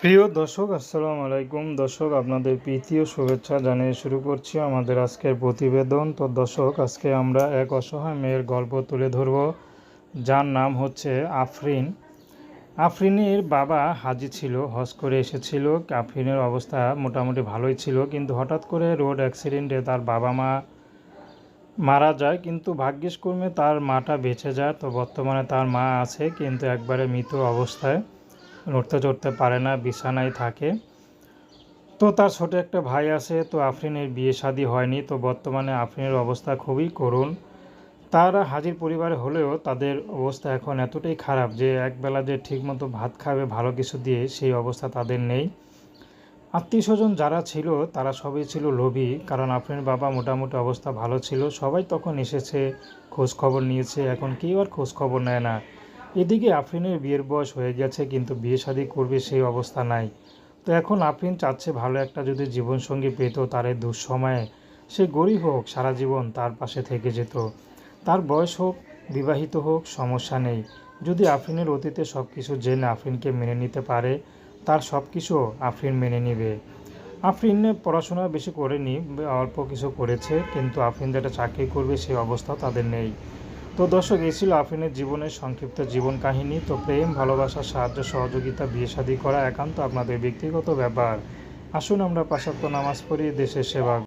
প্রিয় দর্শক, আসসালামু আলাইকুম। দর্শক, আপনাদের প্রীতি ও শুভেচ্ছা জানিয়ে শুরু করছি আমাদের আজকের প্রতিবেদন। তো দর্শক, আজকে আমরা এক অসহায় মেয়ের গল্প তুলে ধরব। যার নাম হচ্ছে আফরিন। আফরিনের বাবা হাজি ছিল, হজ করে এসেছিল। আফরিনের অবস্থা মোটামুটি ভালোই ছিল, কিন্তু হঠাৎ করে রোড অ্যাক্সিডেন্টে তার বাবা মা মারা যায়। কিন্তু ভাগ্যিস কর্মে তার মাটা বেঁচে যায়। তো বর্তমানে তার মা আছে, কিন্তু একবারে মৃত অবস্থায়। নড়তে চড়তে পারে না, বিছানায় থাকে। তো তার ছোট একটা ভাই আছে, তো আফরিনের বিয়ে শাদী হয়নি, তো বর্তমানে আফরিনের অবস্থা খুবই করুণ। তারা হাজির পরিবারে হলেও তাদের অবস্থা এখন এতটাই খারাপ যে একবেলা যে ঠিকমতো ভাত খাবে, ভালো কিছু দিয়ে সেই অবস্থা তাদের নেই। আত্মীয় স্বজন যারা ছিল, তারা সবই ছিল লোভী, কারণ আফরিনের বাবা মোটামুটি অবস্থা ভালো ছিল। সবাই তখন এসেছে, খোঁজ খবর নিয়েছে, এখন কেউ আর খোঁজ খবর নেয় না। এদিকে আফরিনের বিয়ের বয়স হয়ে গেছে, কিন্তু বিয়ে শাদী করবে সেই অবস্থা নাই। তো এখন আফরিন চাচ্ছে ভালো একটা যদি জীবনসঙ্গী পেত, তার এই দুঃসময়ে। সে গরিব হোক, সারা জীবন তার পাশে থেকে যেত। তার বয়স হোক, বিবাহিত হোক, সমস্যা নেই। যদি আফরিনের অতীতে সব কিছু জেনে আফরিনকে মেনে নিতে পারে, তার সব কিছু আফরিন মেনে নিবে। আফরিন পড়াশোনা বেশি করেনি, অল্প কিছু করেছে, কিন্তু আফরিন যেটা চাকরি করবে সেই অবস্থা তাদের নেই। তো দর্শক, এই ছিল আফরিনের জীবনের সংক্ষিপ্ত জীবন কাহিনী। তো প্রেম, ভালোবাসা, সাহায্য, সহযোগিতা, বিয়ে শাদী করা একান্ত আপনাদের ব্যক্তিগত ব্যাপার। আসুন আমরা পাশাত্য নামাজ পড়ি, দেশের সেবা